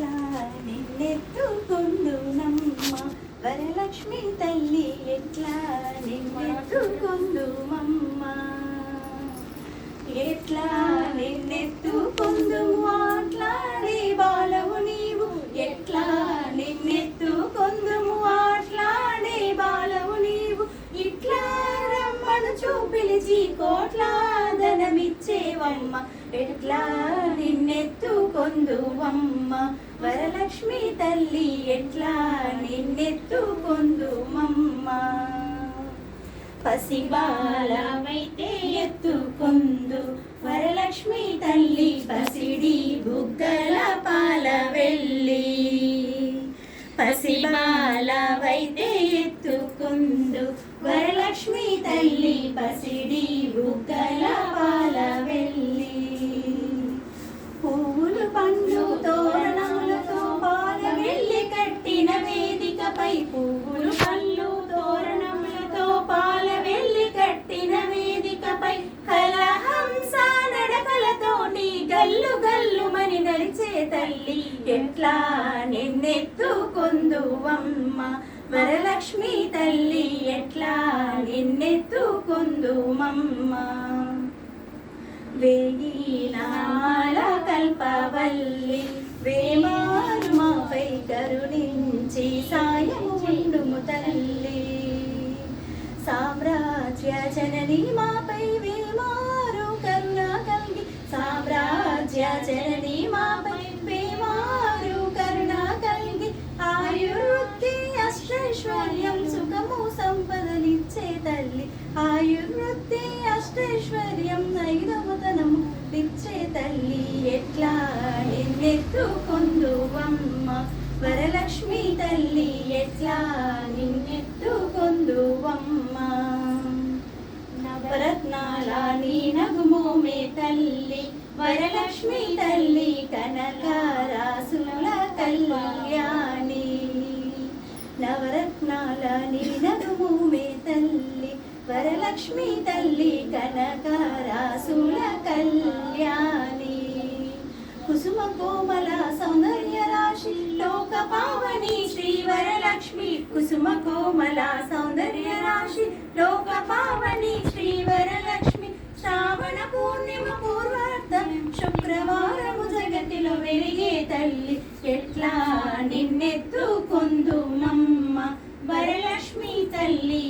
ఎట్లా నిన్నెత్తుకుందునమ్మ వరలక్ష్మి తల్లి ఎట్లా నిన్నెత్తుకుందుమమ్మ ఎట్లా నిన్నెత్తుకుందు మాట్లాడే బాలవు నీవు? ఎట్లా నిన్నెత్తుకుందుము ఆట్లాడే బాలవు నీవు? ఇట్లా రమ్మను చూపిలిచి కోట్లా కోట్లాదనమిచ్చేవమ్మ ఎట్లా నిన్నెత్తుకొందువమ్మ? వరలక్ష్మి తల్లి ఎట్లా నిన్నెత్తుకొందుమమ్మ పసిబాలమైతే ఎత్తుకొందు. వరలక్ష్మి తల్లి పసిడి బుగ్గల పాల వెళ్ళి పసిబాలవైతే ఎత్తుకుందు. వరలక్ష్మి తల్లి పసిడి పండ్లు తోరణములతో పాల కట్టిన వేదికపై పువ్వులు పళ్ళు తోరణములతో పాలవెల్లి కట్టిన వేదికపై కలహంస నడకలతోటి గల్లు గల్లు మని నడిచే తల్లి ఎట్లా నిన్నెత్తుకొందువమ్మ? వరలక్ష్మి తల్లి ఎట్లా నిన్నెత్తుకొందుమమ్మ నాల కల్ప తల్లి వేమారు మాపై కరుణించి సాయము ఉండుము తల్లి. సామ్రాజ్య జనని మాపై వేమారు కరుణ కలిగి సామ్రాజ్య జనని మాపై వేమారు కరుణ కలిగి ఆయుర్వృత్తి అష్టైశ్వర్యం సుఖము సంపదనిచ్చే తల్లి. ఆయుర్వృత్తి అష్టైశ్వర్యం ఐదవతనము నిచ్చే తల్లి. ఎట్లా నిన్నెత్తుకొందువమ్మ వరలక్ష్మి తల్లి ఎట్లా నిన్నెత్తుకొందువమ్మ నవరత్నాల నీ నగుమోమే తల్లి వరలక్ష్మి తల్లి కనకారాసుల కళ్యాణి నవరత్నాల నీ నగుమోమే తల్లి వరలక్ష్మి తల్లి కనకారాసుల కళ్యాణి కుసుమ కోమల సౌందర్య రాశి లోక పావని శ్రీ వరలక్ష్మి శ్రావణ పూర్ణిమ పూర్వార్థం శుక్రవారము జగతిలో వెలిగే తల్లి ఎట్లా నిన్నెత్తుకొందుమమ్మ వరలక్ష్మి తల్లి.